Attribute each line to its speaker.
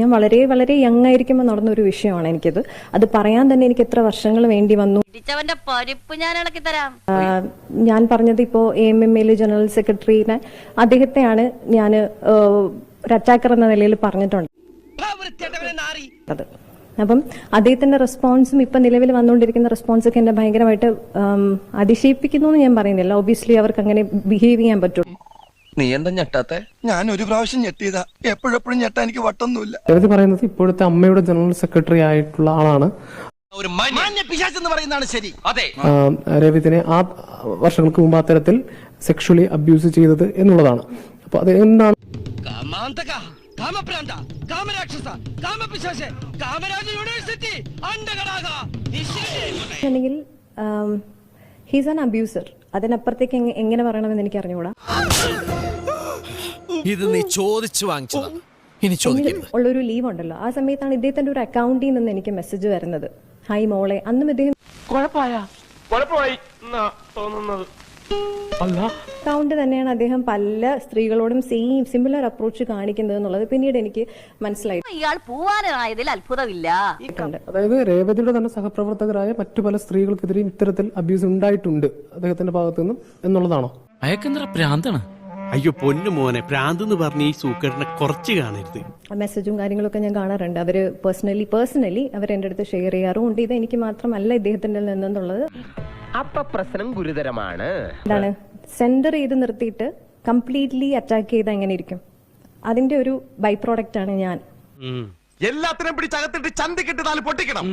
Speaker 1: ഞാൻ വളരെ വളരെ യങ് ആയിരിക്കുമ്പോൾ നടന്ന ഒരു വിഷയമാണ് എനിക്കത്. അത് പറയാൻ തന്നെ എനിക്ക് എത്ര വർഷങ്ങൾ വേണ്ടി വന്നു.
Speaker 2: ഞാൻ
Speaker 1: പറഞ്ഞത് ഇപ്പോ A M M L general സെക്രട്ടറിനെ അദ്ദേഹത്തെയാണ് ഞാൻ ഒരു അറ്റാക്കർ എന്ന നിലയിൽ പറഞ്ഞിട്ടുണ്ട്. അപ്പം അദ്ദേഹത്തിന്റെ റെസ്പോൺസും ഇപ്പൊ നിലവിൽ വന്നുകൊണ്ടിരിക്കുന്ന റെസ്പോൺസ് ഒക്കെ എന്നെ ഭയങ്കരമായിട്ട് അതിശയിപ്പിക്കുന്നു എന്ന് ഞാൻ പറയുന്നില്ല. ഒബിയസ്ലി അവർക്ക് അങ്ങനെ ബിഹേവ് ചെയ്യാൻ പറ്റും.
Speaker 3: നീ എന്താ ഞെട്ടാത്തെ?
Speaker 4: ഞാൻ ഒരു പ്രാവശ്യം ഞെട്ടിയതാ. എപ്പോഴെപ്പോഴും ഞെട്ടാ എനിക്ക് വട്ടൊന്നുമില്ല.
Speaker 5: രേവതി പറയുന്നത് ഇപ്പോഴത്തെ അമ്മയുടെ ജനറൽ സെക്രട്ടറി ആയിട്ടുള്ള ആളാണ്.
Speaker 3: ഒരു മാന്യ പിശാചെന്ന് പറയുന്നതാണ് ശരി. അതെ.
Speaker 5: ആ, രേവതിനെ ആ വർഷങ്ങൾക്ക് മുമ്പ് അത്തരത്തിൽ സെക്ഷലി അബ്യൂസ് ചെയ്തത് എന്നുള്ളതാണ്. അപ്പൊ അത് എന്താണ്
Speaker 3: കാമാന്തക കാമപ്രാന്ത കാമരാക്ഷസ കാമപിശാച് കാമരാജ യൂണിവേഴ്സിറ്റി അണ്ടകടാക
Speaker 1: ഹീസ് ആൻ അബ്യൂസർ അതിനപ്പുറത്തേക്ക് എങ്ങ- എങ്ങനെ പറയണമെന്ന് എനിക്ക് അറിഞ്ഞുകൂടാ
Speaker 6: ഇത് നീ ചോദിച്ചു വാങ്ങിച്ചതാ. ഇനി
Speaker 1: ഉള്ളൊരു ലീവ് ഉണ്ടല്ലോ. ആ സമയത്താണ് ഇദ്ദേഹത്തിന്റെ ഒരു അക്കൗണ്ടിൽ നിന്ന് എനിക്ക് മെസ്സേജ് വരുന്നത്. ഹായ് മോളെ അന്നും ഇദ്ദേഹം അക്കൗണ്ട് തന്നെയാണ് അദ്ദേഹം പല സ്ത്രീകളോടും സെയിം സിമിലർ അപ്രോച്ച് കാണിക്കുന്നത് എന്നുള്ളത് പിന്നീട് എനിക്ക് മനസ്സിലായി.
Speaker 2: ഇയാൾ പോവാനായതിൽ അത്ഭുതമില്ല.
Speaker 5: അതായത് രേവതിയുടെ തന്നെ സഹപ്രവർത്തകരായ മറ്റു പല സ്ത്രീകൾക്കെതിരെയും ഇത്തരത്തിൽ അബ്യൂസ് ഉണ്ടായിട്ടുണ്ട് അദ്ദേഹത്തിന്റെ ഭാഗത്തു നിന്നും എന്നുള്ളതാണോ?
Speaker 7: അയക്കെന്തറ പ്രാന്താണ്?
Speaker 8: അയ്യോ പൊന്നു മോനെ പ്രാന്ത് എന്ന് പറഞ്ഞ് ഈ സൂക്കറിനെ കുറച്ച് കാണരുത്.
Speaker 1: മെസ്സേജും കാര്യങ്ങളൊക്കെ ഞാൻ കാണാറുണ്ട്. അവർ പേഴ്സണലി പേഴ്സണലി അവർ എന്റെ അടുത്ത് ഷെയർ ചെയ്യാറുമുണ്ട്. ഇത് എനിക്ക് മാത്രമല്ല ഇദ്ദേഹത്തിന്റെ നിന്നെന്നുള്ളത്.
Speaker 9: അപ്പൊ പ്രശ്നം ഗുരുതരമാണ്.
Speaker 1: എന്താണ്? സെന്റർ ചെയ്ത് നിർത്തിയിട്ട് കംപ്ലീറ്റ്ലി അറ്റാക്ക് ചെയ്ത് എങ്ങനെ ഇരിക്കും? അതിന്റെ ഒരു ബൈ പ്രോഡക്റ്റ് ആണ് ഞാൻ.
Speaker 4: എല്ലാത്തിനും പിടിച്ചകത്തിട്ട് ചന്തിക്കിട്ട് നാല് പൊട്ടിക്കണം.